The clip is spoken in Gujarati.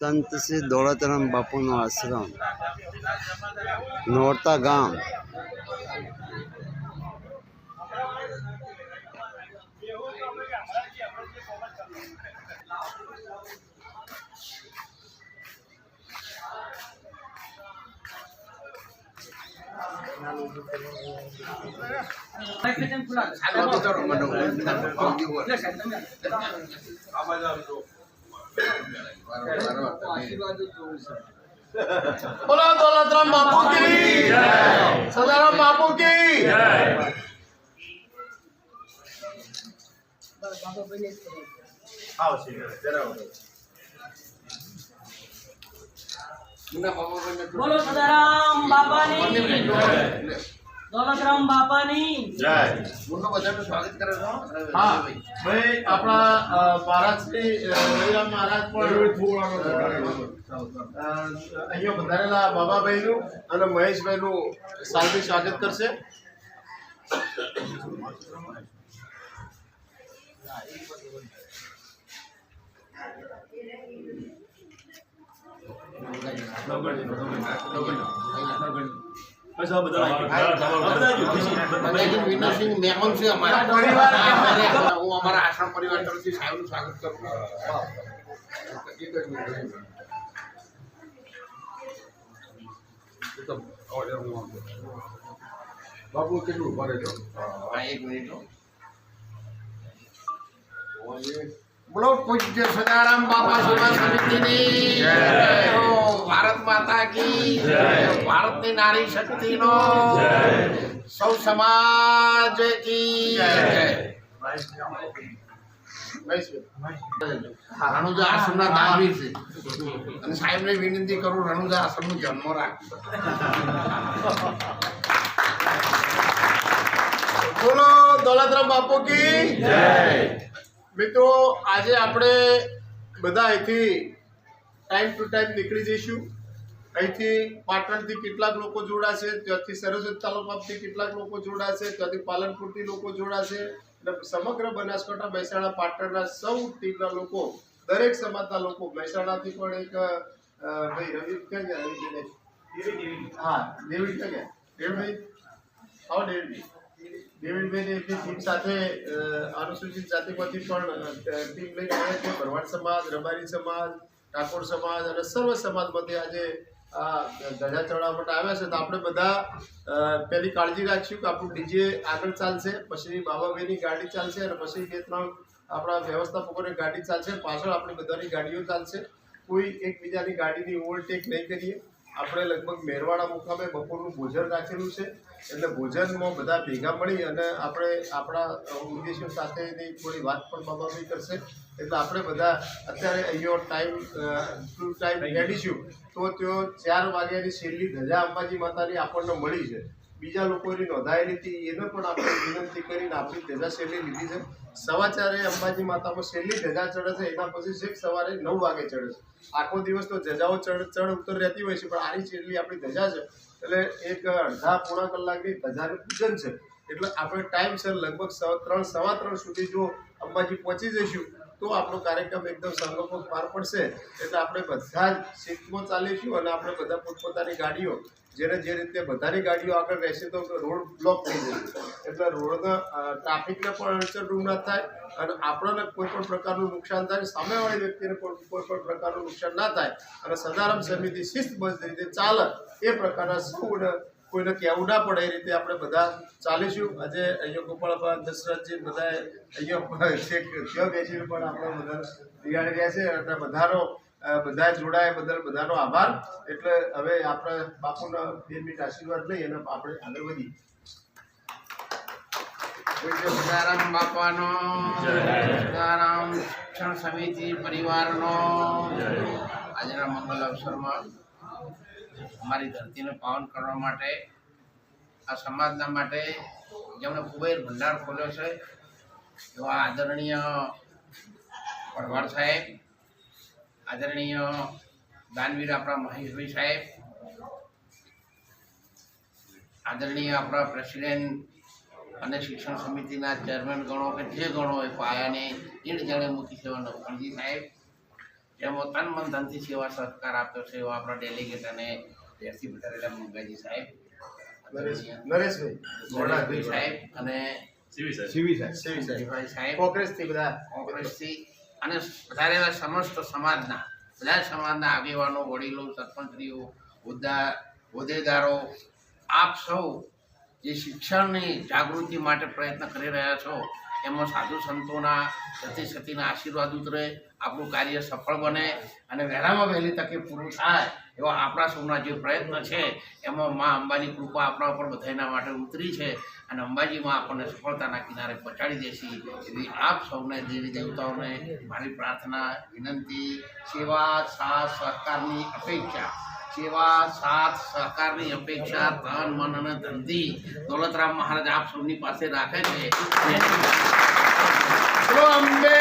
સંત શ્રી દોલતરામ બાપુનો આશ્રમ નોરતા ગામ બોલો દોલતરામ બાપુ કી સદારામ બાપુ કી બોલો સદારામ બાપાની. દોલતરામ બાપાની. હા. ભાઈ આપણા મહારાજ શ્રી રવિરામ મહારાજ પણ અહીંયા અહીંયા બાબાભાઈ નું અને મહેશભાઈનું સાલથી સ્વાગત કરશે. છે અમારા પરિવાર હું અમારા આશ્રમ પરિવાર તરફથી સાહેબનું સ્વાગત કરું બાબુ કેટલું ભરે છો એક મિનિટ. બોલો પૂજ્ય સદારામ બાપા સેવા સમિતિની જય હો. ભારત માતા કી ભારતની નારી શક્તિનો સૌ સમાજ કી જય હા, રણુજા આશ્રમના દાવી છે અને સાહેબને વિનંતી કરું રણુજા આશ્રમનો જન્મ રાખ બોલો દોલતરામ બાપુ કી મિત્રો આજે આપણે બધા અહીંથી ટાઈમ ટુ ટાઈમ નીકળી જઈશું. અહીંથી પાટણથી કેટલાક લોકો જોડાશે ત્યાંથી સરસ્વતી તાલુકાથી કેટલાક લોકો જોડાશે ત્યાંથી પાલનપુરથી લોકો જોડાશે અને સમગ્ર બનાસકાંઠા મહેસાણા પાટણના સૌ ટીમના લોકો દરેક સમાજના લોકો મહેસાણાથી પણ એક ભાઈ રવિ ક્યાં ગયા? હા દેવી ક્યાં ગયા? દેવભાઈ હા ડેવિડભાઈ ડેવિડભાઈની એમની સાથે અનુસૂચિત જાતિમાંથી પણ ટીમ લઈને આવ્યા છે. ભરવાડ સમાજ, રબારી સમાજ, ઠાકોર સમાજ અને સર્વ સમાજમાંથી આજે આ ધજા ચડાવવા માટે આવ્યા છે. તો આપણે બધા પહેલી કાળજી રાખશું કે આપણું ડીજે આગળ ચાલશે, પછી બાબાભાઈની ગાડી ચાલશે અને પછી બે ત્રણ આપણા વ્યવસ્થાપકોની ગાડી ચાલશે. પાછળ આપણી બધાની ગાડીઓ ચાલશે. કોઈ એકબીજાની ગાડીની ઓવરટેક નહીં કરીએ. આપણે લગભગ મેરવાડા મુકામે બપોરનું ભોજન રાખેલું છે. એટલે ભોજનમાં બધા ભેગા મળી અને આપણે આપણા ઉદ્દેશો સાથેની થોડી વાત પણ બાબાભાઈ કરશે એટલે આપણે બધા અત્યારે અહીંયો ટાઈમ ટુ ટાઈમ રેડીશું તો તેઓ ચાર વાગ્યાની છેલ્લી ધજા અંબાજી માતાની આપણને મળી છે. બીજા લોકોની નોંધાયેલી હતી એને પણ આપણે વિનંતી કરીને આપણી ધજા છેલ્લી લીધી છે. સવા ચારે અંબાજી માતામાં છેલ્લી ધજા ચડે છે, એના પછી છેક સવારે નવ વાગે ચડે છે. આખો દિવસ તો ધજાઓ ચડ ચડ ઉતર રહેતી હોય છે, પણ આની છેલ્લી આપણી ધજા છે. એટલે એક અડધા પોણા કલાકની ધજાનું પૂજન છે. એટલે આપણે ટાઈમસર લગભગ સવા ત્રણ સવા ત્રણ સુધી જો અંબાજી પહોંચી જઈશું તો આપણો કાર્યક્રમ એકદમ સંગોપક પાર પડશે. એટલે આપણે બધા જ શિફ્ટમાં ચાલીશું અને આપણે બધા પોતપોતાની ગાડીઓ, જેને જે રીતે બધાની ગાડીઓ આગળ રહેશે તો રોડ બ્લોક થઈ જશે. એટલે રોડના ટ્રાફિકને પણ અડચણરૂપ ના થાય અને આપણને કોઈ પણ પ્રકારનું નુકસાન થાય, સામેવાળી વ્યક્તિને કોઈ પણ પ્રકારનું નુકસાન ના થાય. અને સદારામ સમિતિ શિસ્તબદ્ધ રીતે ચાલે એ પ્રકારના સૌને કોઈને કહેવું ના પડે એ રીતે આપણે બધા ચાલીશું. આજે અહીંયા ગોપાળબા દશરથજી બધા અહીંયા છેક ત્યાં બેસીને પણ આપણે બધા બિગાડી રહ્યા છે. અને બધાનો બધા જોડાય બદલ બધાનો આભાર. એટલે હવે આપણે બાપુના બે મિનિટ આશીર્વાદ લઈ અને આપણે આગળ વધીએ. સદારામ બાપાનો શિક્ષણ સમિતિ પરિવારનો આજના મંગલ અવસરમાં અમારી ધરતીને પાવન કરવા માટે, આ સમાજના માટે જેમણે કુબેર ભંડાર ખોલ્યો છે, એવા આદરણીય પડવાડ સાહેબ, આદરણીય દાનવીર આપણા મહેશભાઈ સાહેબ, આદરણીય આપણા પ્રેસિડેન્ટ અને શિક્ષણ સમિતિના ચેરમેન ગણો કે જે ગણો એ પાયાને ઈડ જાણે મૂકી છે નવકણજી સાહેબ. જેમાં તન મન ધનથી સેવા સહકાર આપ્યો છે એવા આપણો ડેલિગેટ અને ત્યારથી પધારેલા મુંગાજી સાહેબ. નરેશભાઈ. સાહેબ અને શિવી સાહેબ. જીભાઈ સાહેબ. કોંગ્રેસથી બધા. કોંગ્રેસથી અને પધારેલા સમસ્ત સમાજના બધા સમાજના આગેવાનો વડીલો સરપંચશ્રીઓ હોદ્દા હોદ્દેદારો આપ સૌ જે શિક્ષણની જાગૃતિ માટે પ્રયત્ન કરી રહ્યા છો એમાં સાધુ સંતોના, સતી સતીના આશીર્વાદ ઉતરે, આપણું કાર્ય સફળ બને અને વહેલામાં વહેલી તકે પૂરું થાય એવા આપણા સૌના જે પ્રયત્ન છે, એમાં મા અંબાની કૃપા આપણા ઉપર બધાના માટે ઉતરી છે અને અંબાજીમાં આપણને સફળતાના કિનારે પહોંચાડી દેશી. એવી આપ સૌને દેવી દેવતાઓને મારી પ્રાર્થના, વિનંતી, સેવા, સાથ, સહકારની અપેક્ષા. સેવા સાથ સહકારની અપેક્ષા તન મન અને ધનથી દોલતરામ મહારાજ આપ સૌની પાસે રાખે છે. અંબે.